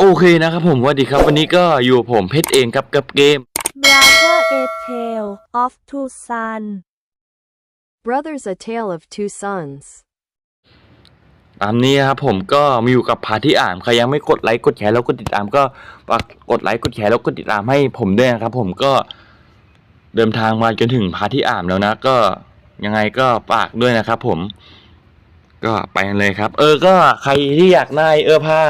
โอเคนะครับผมสวัสดีครับวันนี้ก็อยู่กับผมเพชรเองครับกับเกม Brother A Tale of Two Sons Brothers A Tale of Two Sons ตามนี้ครับผมก็มาอยู่กับพาที่อ่านใครยังไม่กดไลค์กดแชร์แล้วกดติดตามก็ฝากกดไลค์กดแชร์แล้วกดติดตามให้ผมด้วยนะครับผมก็เดินทางมาจนถึงพาที่อ่านแล้วนะ ก็ยังไงก็ฝากด้วยนะครับผม ก็ไปกันเลยครับ เออก็ใครที่อยากได้เออผ้า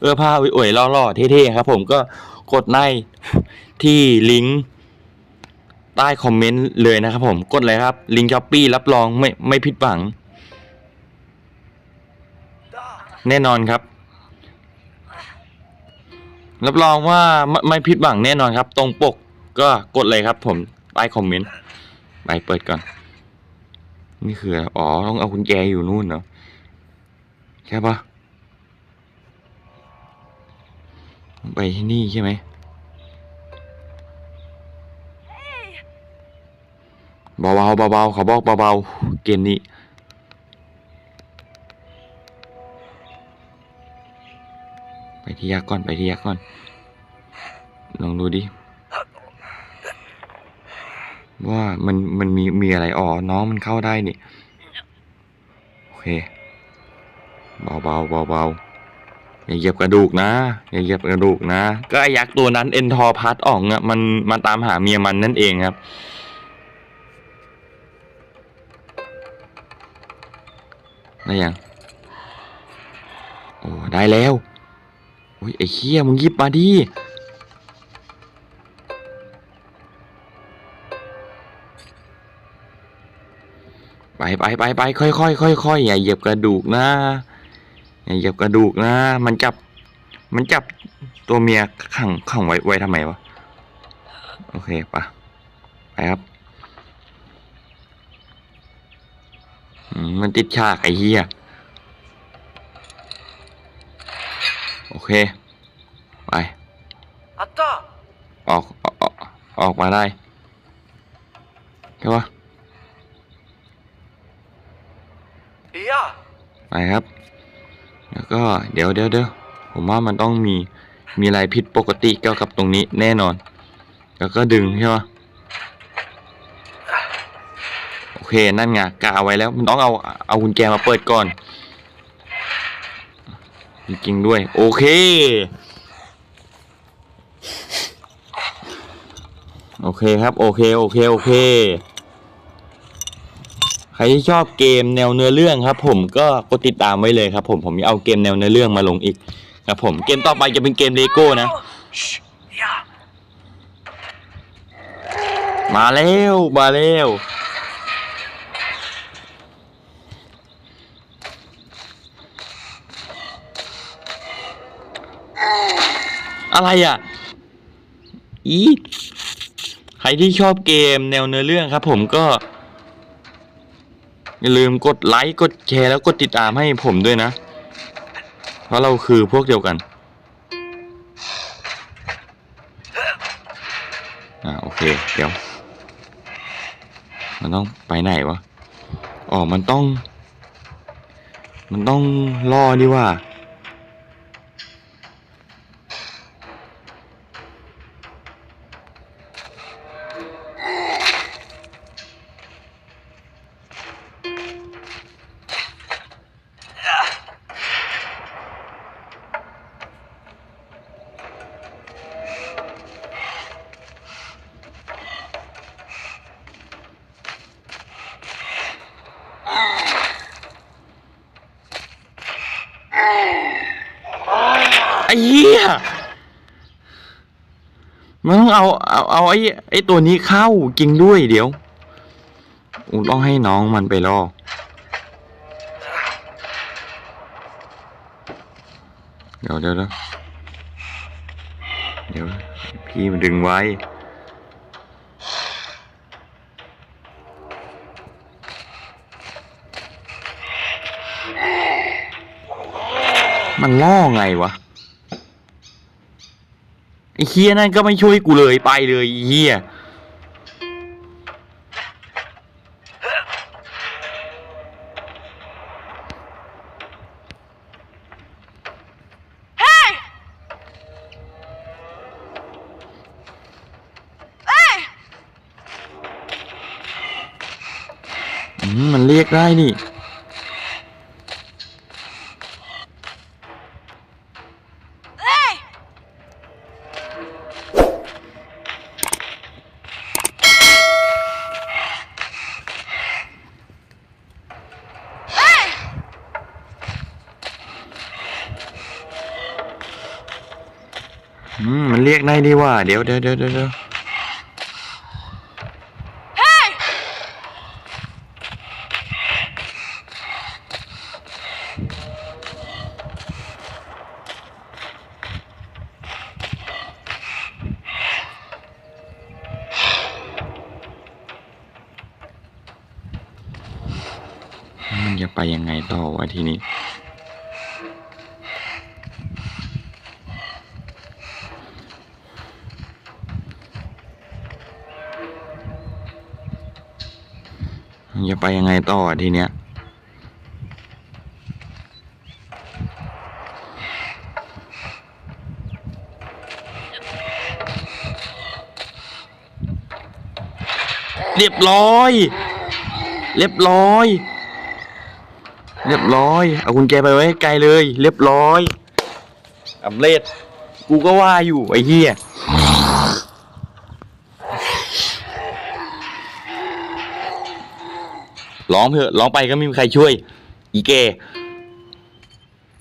เอื้อผ้าอวยๆล่อๆเท่ๆครับ ผมก็กดในที่ลิงก์ใต้คอมเมนต์เลยนะครับผมกดเลยครับ ลิงก์ช้อปปี้รับรองไม่ไม่ผิดหวัง แน่นอนครับ รับรองว่าไม่ไม่ผิดหวังแน่นอนครับ ตรงปกก็กดเลยครับ ผมใต้คอมเมนต์ไปเปิดก่อนนี่คือ อ๋อ ต้องเอากุญแจอยู่นู่นเนาะใช่ปะ ไปที่นี่ใช่ไหม เบาๆเบาๆเขาบอกเบาๆเกมนี้ไปที่ยักษ์ก่อนไปที่ยักษ์ก่อน ลองดูดิ ว่ามันมันมีมีอะไรอ๋อน้องมันเข้าได้นี่ โอเค เบาเบาเบาเบา อย่าเหยียบกระดูกนะ อย่าเหยียบกระดูกนะ ก็ไอ้ยักษ์ตัวนั้นเอ็นทอพัดอ่องอะมันมาตามหาเมียมันนั่นเองครับ ได้ยัง โอ้ ได้แล้วโอ้ยไอ้เคี้ยมึงยิบมาดิไปไปไปไปค่อยค่อยค่อยค่อยอย่าเหยียบกระดูกนะ อเหยียบกระดูกนะ มันจับ มันจับตัวเมียขังขังไว้ไว้ทำไมวะ โอเคปะไปครับมันติดฉากไอ้เหี้ย โอเค ไปอัตตาออกออกออกมาได้เข้าวะเฮียไปครับ ก็เดี๋ยวเดี๋ยวเดี๋ยวผมว่ามันต้องมีมีอะไรผิดปกติเกี่ยวกับตรงนี้แน่นอน แล้วก็ดึงใช่ปะโอเคนั่นไงกาไว้แล้วมันต้องเอาเอากุญแจมาเปิดก่อน จริงๆด้วย โอเค โอเคครับ โอเค โอเค โอเค ใครที่ชอบเกมแนวเนื้อเรื่องครับ ผมก็กดติดตามไว้เลยครับ ผมผมจะเอาเกมแนวเนื้อเรื่องมาลงอีกครับ ผมเกมต่อไปจะเป็นเกมเลโก้นะมาแล้วมาแล้วอะไรอะ อี ใครที่ชอบเกมแนวเนื้อเรื่องครับ ผมก็ อย่าลืมกดไลค์กดแชร์แล้วกดติดตามให้ผมด้วยนะ เพราะเราคือพวกเดียวกันอ่าโอเคเดี๋ยว มันต้องไปไหนวะอ๋อมันต้อง มันต้องล่อดีว่า มันต้องเอาเอาเอาไอ้ไอ้ตัวนี้เข้าจริงด้วยเดี๋ยวอูต้องให้น้องมันไปล่อเดี๋ยวเดี๋ยวเดี๋ยวเดี๋ยวพี่มันดึงไว้มันล่อไงวะ ไอ้เฮียนั่นก็ไม่ช่วยกูเลยไปเลยไอ้เฮียมันเรียกได้นี่ มมันเรียกได้ดีว่าเดี๋ยวเดี๋ยวเดี๋ยวเดี๋ยวเดี๋ยวมันจะไปยังไงต่อวะทีนี้ จะไปยังไงต่อทีเนี้ยเรียบร้อย เรียบร้อย เรียบร้อย เอากุญแจไปไว้ไกลเลย เรียบร้อยอำเร็จ กูก็ว่าอยู่ไอ้เหี้ย ร้องเถอะร้องไปก็ไม่มีใครช่วย อีเก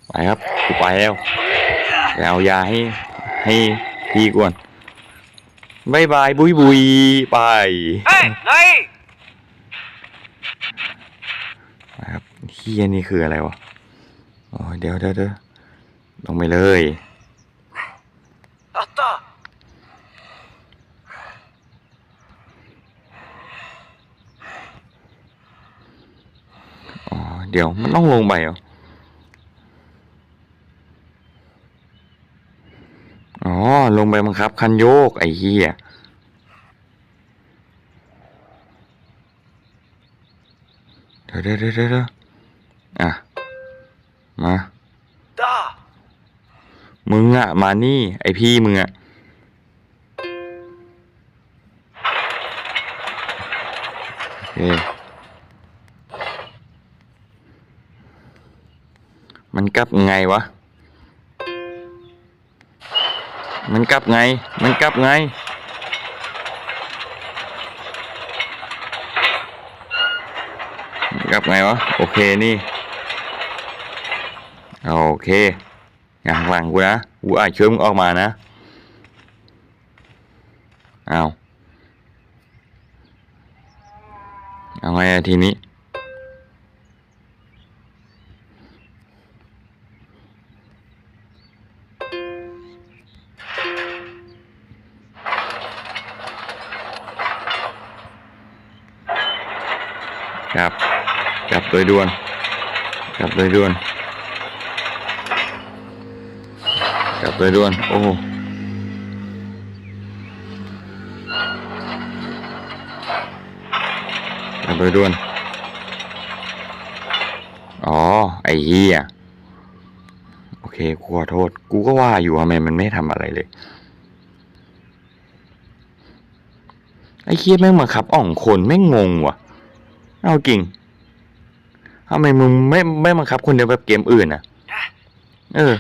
ไปครับกูไปแล้วไปเอายาให้ให้พี่ก่อนบายบายบุยบุยไป Hey, hey! ไปครับเฮียนี่คืออะไรวะอ๋อเดี๋ยวเดี๋ยวเดี๋ยวลงไปเลย Atta! อ๋อ เดี๋ยวมันต้องลงไปเหรออ๋อ ลงไปบังคับ คันโยก ไอ้เหี้ยเดี๋ยวเดี๋ยวเดี๋ยวเดี๋ยวอะ มา Da! มึงอะมานี่ ไอพี่มึงอะโอเค มัน กลับไงวะ มันกลับไง มันกลับไง กลับไงวะ โอเคนี่ โอเคงานหลังกูนะ กูอาจช่วยมึงออกมานะ เอาเอาไงทีนี้ โดยด่วนกลับโดยด่วนกลับเลยด่วนโอ้โหกลับเลยด่วนอ๋อไอ้เหี้ยโอเคกูขอโทษ กูก็ว่าอยู่ทำไมมันไม่ทำอะไรเลยไอ้เคียแม่งมาขับอ่องคนแม่งงงว่ะ เอาจริง ทำไมมึงไม่ไม่บังคับคนเดียวแบบเกมอื่นอะ เออ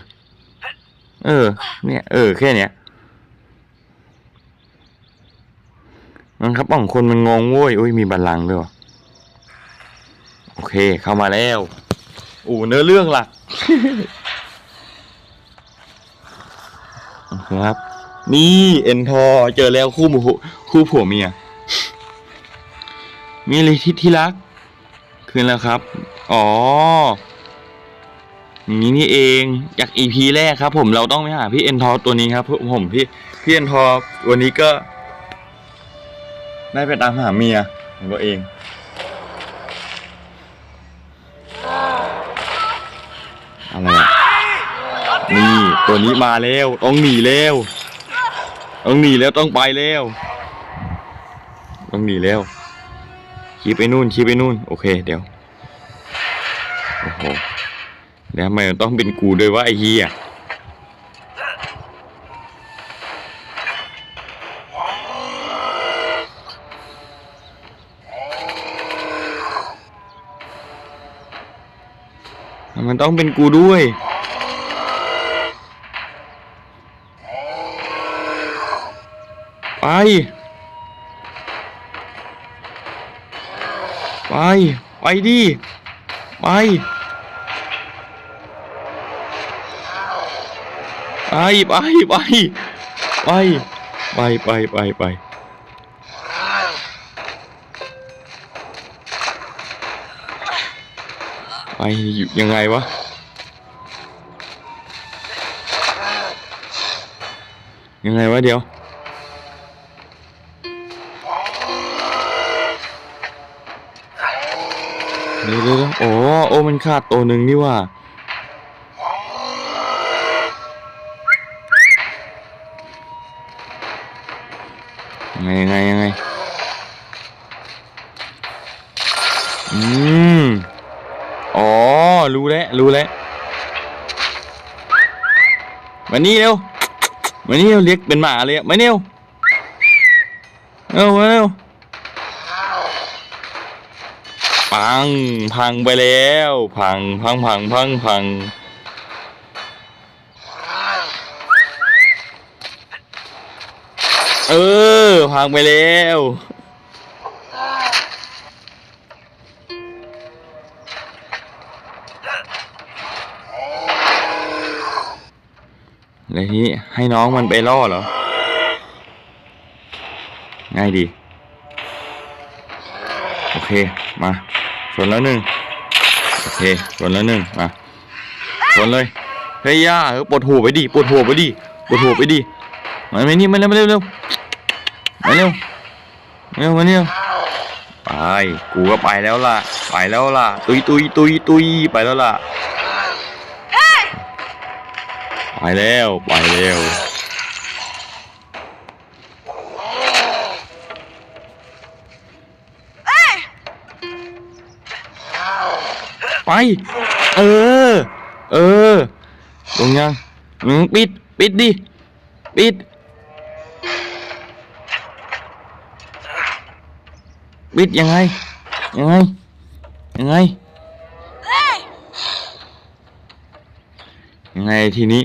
เออ เนี่ย เออ แค่เนี้ยมันครับอ่องคนมันงงโว้ยอุ้ยมีบัลลังก์ด้วยโอเค เข้ามาแล้วอู้เนื้อเรื่องหลักครับ นี่เอ็นทอเจอแล้วคู่หมูคู่ผัวเมียมีอะไรที่ที่รัก คืนแล้วครับ อ๋ออย่างนี้นี่เองจากอีพีแรกครับ ผมเราต้องไปหาพี่เอ็นทอตัวนี้ครับผมพี่พี่เอ็นทอวันนี้ก็ ได้ไปตามหาเมียของตัวเองอะไรอะนี่ตัวนี้มาแล้วต้องหนีแล้วต้องหนีแล้วต้องไปแล้วต้องหนีแล้วชี้ไปนู่นชี้ไปนู่น โอเค เดี๋ยว อ้โหแล้วทำไมมันต้องเป็นกูด้วยว่าไอ้เฮียมันต้องเป็นกูด้วย ไป ไป ไปดิ ไป ไปไปไปไปไปไปไปไปไปอยู่ยังไงวะยังไงวะเดี๋ยวเดี๋ยวเดี๋ยวเดี๋ยวโอ้โอ้มันขาดตัวหนึ่งนี่ว่า งไงยังไงยังไงอืมอ๋อ รู้แล้ว รู้แล้ว มานี่เร็ว มานี่เร็วเรียกเป็นหมาเลยอะมานี่เร็วเร็วมาเร็วพัง พังไปแล้ว พัง พัง พัง พังพัง เออ พังไปแล้วแล้วทีนี้ให้น้องมันไปล่อเหรอ ง่ายดี โอเค มาชนแล้วหนึ่งโอเคชนแล้วหนึ่งมาชนเลย เฮ้ยย่าปวดหัวไปดิ ปวดหัวไปดิ ปวดหัวไปดิ มาไม่นี่มาเร็วมาเร็วเร็วมาเร็วมาเร็วมาเร็วไปกูก็ไปแล้วล่ะ ไปแล้วล่ะ ตุยตุยตุยตุยไปแล้วล่ะไปแล้วไปแล้วไป เออ เออลงยังมึงปิด ปิดดิ ปิด ปิดยังไง ยังไง ยังไง ยังไงทีนี้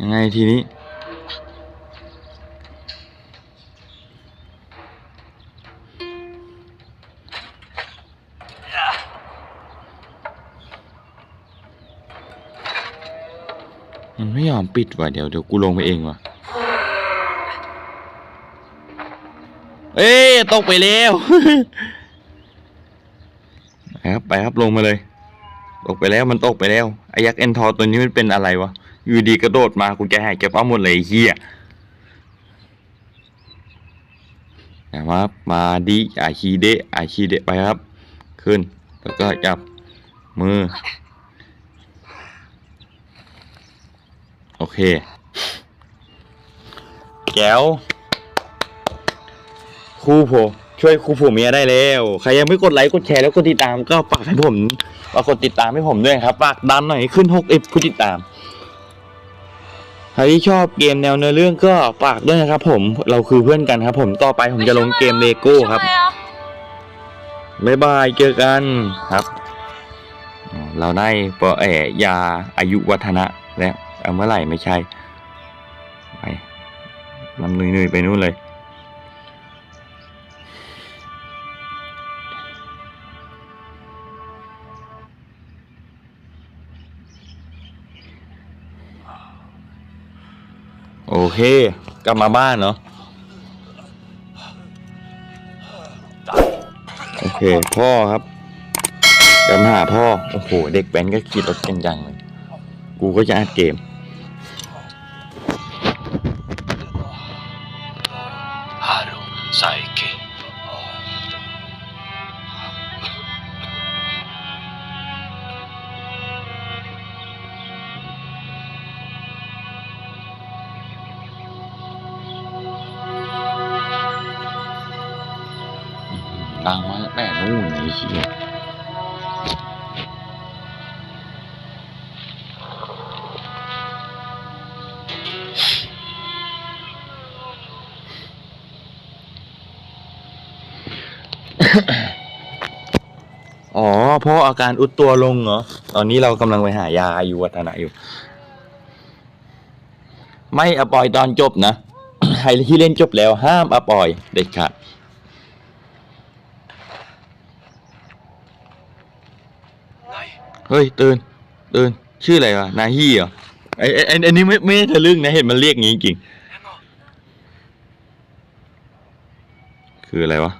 ยังไงทีนี้ ปิดว่ะเดี๋ยวเดี๋ยวกูลงไปเองว่ะเอ้ยตกไปแล้วไปครับไปครับลงมาเลย ตกไปแล้วมันตกไปแล้วไอายักษ์เอ็นทอร์ตัวนี้มันเป็นอะไรวะอยู่ดีกระโดดมากูจะหายเก็บเอาหมดเลยเฮียนะครับมาดีอาชีเดะอาชีเดะไปครับ ขึ้นแล้วก็จับมือ โอ เค แก้วครูผมช่วยครูผมเมียได้แล้ว ใครยังไม่กดไลค์กดแชร์แล้วกดติดตามก็ฝากให้ผมฝากกดติดตามให้ผมด้วยครับฝากดันหน่อยขึ้น6 f ผู้ติดตามใครที่ชอบเกมแนวเนื้อเรื่องก็ฝากด้วยนะครับ ผมเราคือเพื่อนกันครับ ผมต่อไปผมจะลงเกมเลโก้ครับบ๊ายบายเจอกันครับอ๋อเราได้ปอแอยาอายุวัฒนะแล้ว เอาเมื่อไหร่ไม่ใช่ไปลำนุยๆไปนู่นเลย โอเค กลับมาบ้านเนาะโอเค พ่อครับกลับมาหาพ่อ โอ้โห เด็กแว้นก็ขี่รถกันจังเลย กูก็จะอัดเกม อ๋อเพราะอาการอุดตัวลงเหรอ ตอนนี้เรากำลังไปหายาอายุวัฒนะอยู่ ไม่อปอยตอนจบนะ ใครที่เล่นจบแล้วห้ามอปอยเด็ดขาดเฮ้ยตื่นตื่นชื่ออะไรวะนาฮีเหรอไอ้ไอ้ไอ้อันนี้ไม่ไม่ได้ทะลึ่งนะเห็นมันเรียกงี้จริง คืออะไรวะ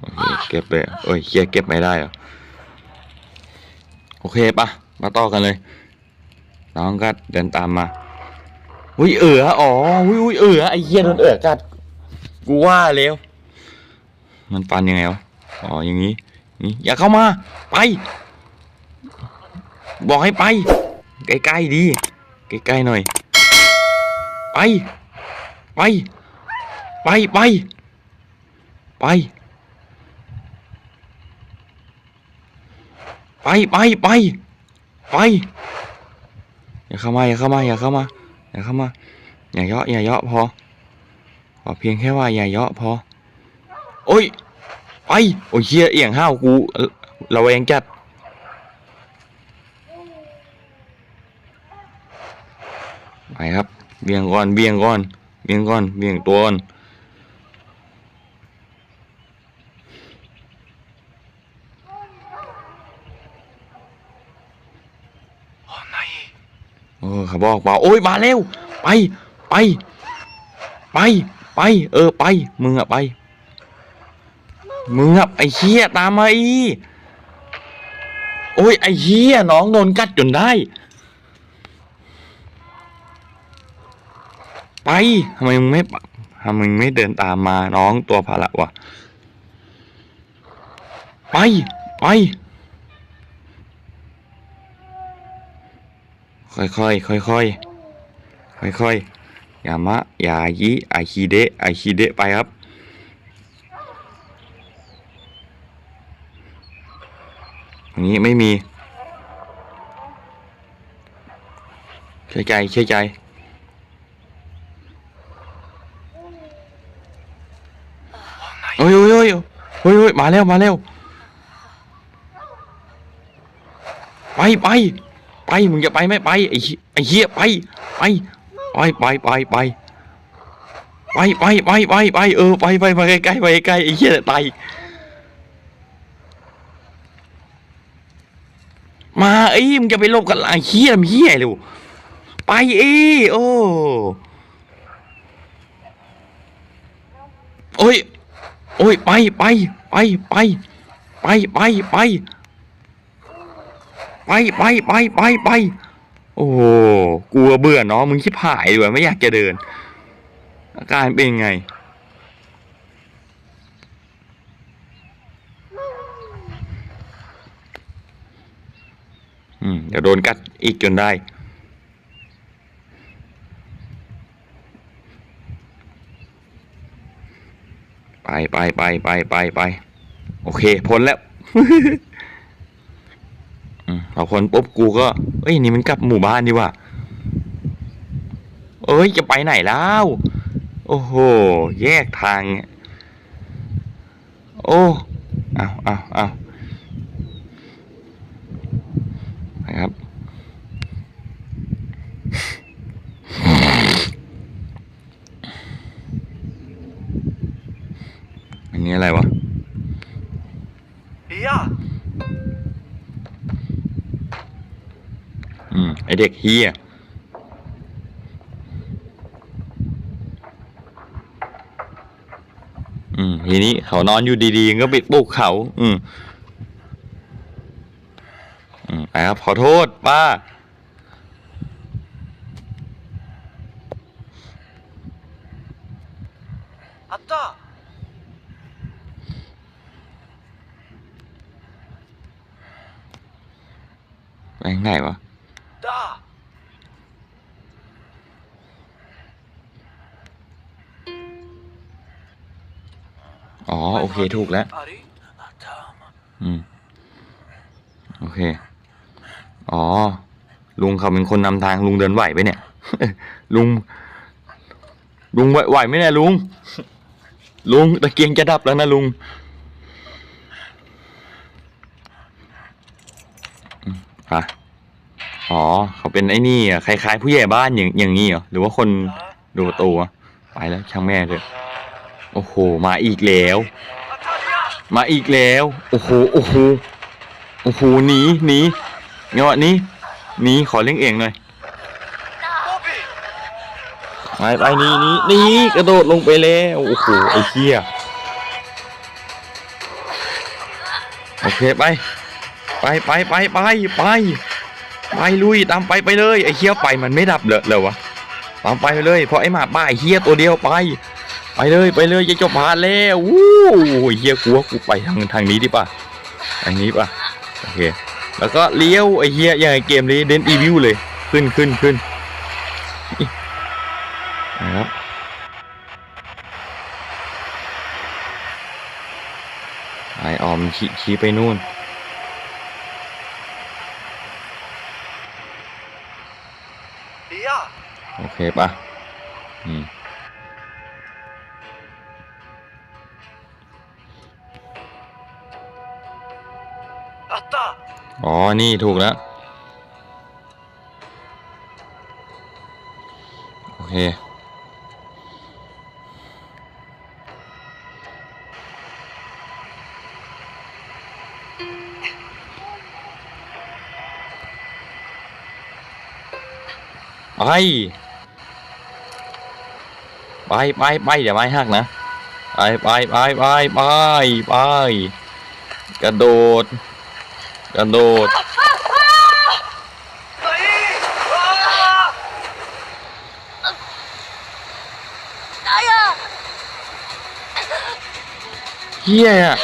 โอเคเก็บไปโอ้ยเคียเก็บไม่ได้เหรอโอเคปะมาต่อกันเลย น้องก็เดินตามมาอุ้ยเอ๋ออ๋ออุ้ยอุ้ยเอ๋อไอ้เหี้ยโดนเอ๋อกัดกูว่าแล้วมันปันยังไงวะอ๋ออย่างนี้นี่อย่าเข้ามา ไป บอกให้ไป ใกล้ๆดีใกล้ๆหน่อย ไป ไป ไปไปไป ไปไปไปไปอย่าเข้ามาอย่าเข้ามาอย่าเข้ามาอย่าเข้ามาอย่าเยาะอย่าเยาะพอขอเพียงแค่ว่าอย่าเยาะพอโอ้ยไปโอ้ยเฮียเอียงห้าวกูเระแวงจัดไปครับเบี่ยงก่อนเบี่ยงก่อนเบี่ยงก่อนเบี่ยงตัวก่อน อ๋อไหน เออขาบออกว่าโอ้ยมาเร็ว ไปไป ไปไป เออไปมึงอะไปมึงอะไอ้เหี้ยตามมาอีโอ้ยไอ้เหี้ยน้องโดนกัดจนได้ ไปทำไมมึงไม่ทำไมมึงไม่เดินตามมาน้องตัวภาระวะไป ไป ค่อยค่อยค่อยค่อยค่อยค่อยอย่ามะอย่ายิไอคีเดะไอคีเดะไปครับอย่างนี้ไม่มีเชื่อใจเชื่อใจโอ้ยโอ้ยโอ้ยโอ้ยโอ้ยมาแล้วมาแล้วไปไป ไปมึงจะไปไหมไปไอ้เหี้ยไอ้เหี้ยไปไปไปไปไปไปไปไปไปไปไปเออไปไปไปใกล้ไปใกล้ไอ้เหี้ยตายมาไอ้มึงจะไปลบกันไอ้เหี้ยมเหี้ยเร็วไปเอ้โอ้โอ้ยโอ้ยไปไปไปไปไปไปไป ไปไปไปไปไปโอ้โหกลัวเบื่อน้อมึงชิบหายด้วยไม่อยากจะเดิน อาการเป็นไง อืมเดี๋ยวโดนกัดอีกจนได้ไปไปไปไปไปไปโอเคพ้นแล้ว พอพ้นปุ๊บกูก็ เอ้ยนี่มันกลับหมู่บ้านดีว่าเอ้ยจะไปไหนแล้ว โอ้โห แยกทาง โอ้เอาเอาเอาไปครับ อันนี้อะไรวะ เด็กเฮียอืมทีนี้เขานอนอยู่ดีๆก็ไปปลุกเขา อืมอืมไปครับขอโทษป้า อ๋อ โอเค ถูกแล้ว อืม โอเค อ๋อ ลุงเขาเป็นคนนำทางลุงเดินไหวไปเนี่ย ลุง ลุงไหวไหวไหมเนี่ยลุง ลุงตะเกียงจะดับแล้วนะลุงอะอ๋อ เขาเป็นไอ้นี่อะคล้ายๆ ผู้ใหญ่บ้านอย่างอย่างนี้เหรอ หรือว่าคนดูตูอะไปแล้วช่างแม่เถอะ โอ้โห มาอีกแล้ว มาอีกแล้ว โอ้โห โอ้โห โอ้โห หนี หนีเงาะนี้หนี ขอเลี้ยงเองหน่อยไปไปนี่นี่นี่กระโดดลงไปแล้ว โอ้โห ไอ้เหี้ย โอเค ไป ไปไปไปไปไปไปลุยตามไปไปเลย ไอ้เหี้ยไปมันไม่ดับเลยเลยวะตามไปเลยเพราะไอ้หมาป้าไอ้เหี้ยตัวเดียวไป ไปเลยไปเลยจะจบพาร์ทแล้ววู้ไอ้เหี้ยกลัวกูไปทางทางนี้ดิป่ะทางนี้ป่ะโอเคแล้วก็เลี้ยวไอ้เหี้ยอย่างไอ้เกมนี้เดนอีวิวเลยขึ้นขึ้นขึ้นนะครับไอออมชี้ชี้ไปนู่น里亚，โอเคป่ะอืม อ๋อ นี่ถูกแล้ว โอเค ไป ไปไปไปเดี๋ยวไม่หักนะ ไปไปไปไปไปไปกระโดด Gano Yeah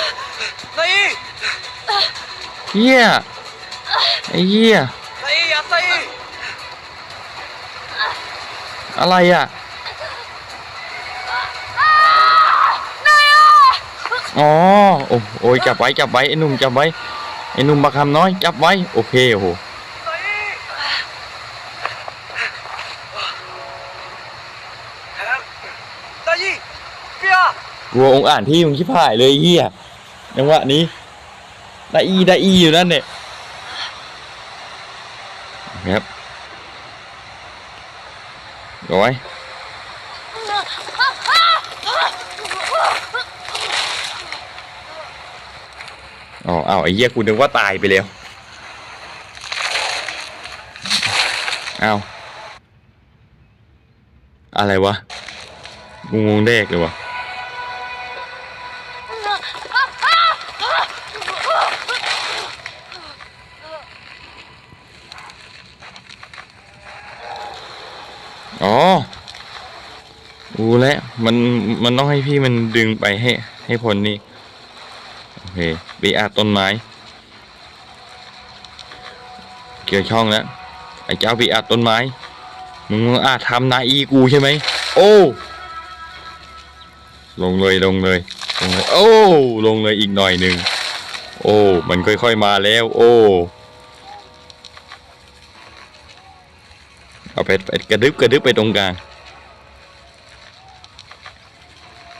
Yeah Yeah อะไรอ่ะอ๋อโอ้ยจับไว้จับไว้ไอ้หนุ่มจับไว้ ไอ้นุ่มบักคำน้อยจับไว้ โอเคโอ้โหกลัวองอ่านที่มึงชิบหายเลยเฮียจังหวะนี้ได้อีได้อีอยู่นั่นเนี่ยครับร้อย อ๋อเอาไอ้เหี้ยกูนึกว่าตายไปแล้วเอาอะไรวะกูงงแดกเลยวะอ๋อรู้แล้วมัน มันต้องให้พี่มันดึงไปให้ ให้พ้นนี่ โอเค ไปอาต้นไม้ เกี่ยวช่องแล้วไอ้เจ้าไปอาต้นไม้ มึงอาจทำนายอีกูใช่ไหม โอ้ ลงเลยลงเลยลงเลย โอ้ ลงเลยอีกหน่อยหนึ่ง โอ้ มันค่อยๆมาแล้ว โอ้ เอาไปไปกระดึบกระดึบไปตรงกลาง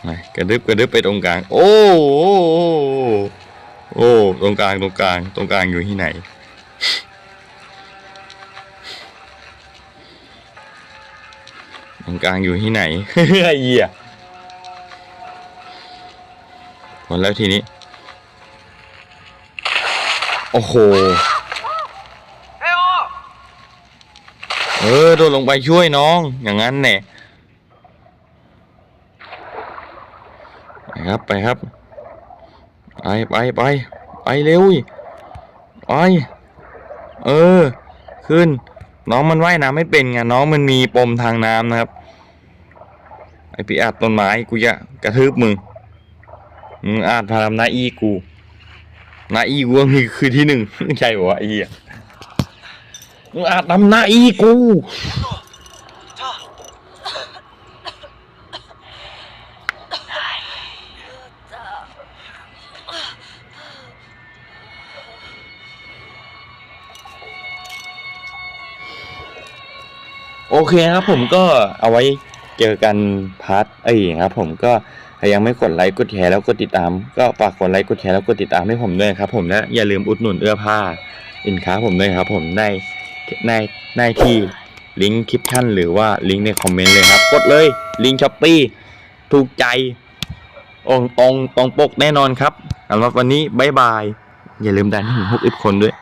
ไปกระดึบกระดึบไปตรงกลาง โอ้ โอ้โอ้โอ้ตรงกลางตรงกลาง ตรงกลางอยู่ที่ไหน ตรงกลางอยู่ที่ไหนไอ้เหี้ยผลแล้วทีนี้ โอ้โห哎呦！เออโดดลงไปช่วยน้อง อย่างนั้นแน่ไปครับ ไปครับ ไปไปไปไปเร็วไปเออ ขึ้น น้องมันว่ายน้ำไม่เป็นไงน้องมันมีปมทางน้ำนะครับ ไอพี่อาจต้นไม้กูจะกระทืบมึงมึงอาจพาทำหน้าอีกูหน้าอีกูคือคือที่หนึ่งใช่ปะวะไอ้เหี้ยมึงอาจทำหน้าอีกู โอเคครับผมก็เอาไว้เจอกันพาร์ทเอ้ยครับผมก็ใครยังไม่กดไลค์กดแชร์แล้วกดติดตาม ก็ฝากกดไลค์กดแชร์แล้วกดติดตามให้ผมด้วยครับผมและอย่าลืมอุดหนุนเอื้อผ้าสินค้าผมด้วยครับผมในในในที่ลิงก์คลิปชั่นหรือว่าลิงก์ในคอมเมนต์เลยครับ กดเลยลิงก์ช้อปปี้ถูกใจององตรงปกแน่นอนครับสำหรับวันนี้บายบาย อย่าลืมดันให้ถึงหกสิบคนด้วย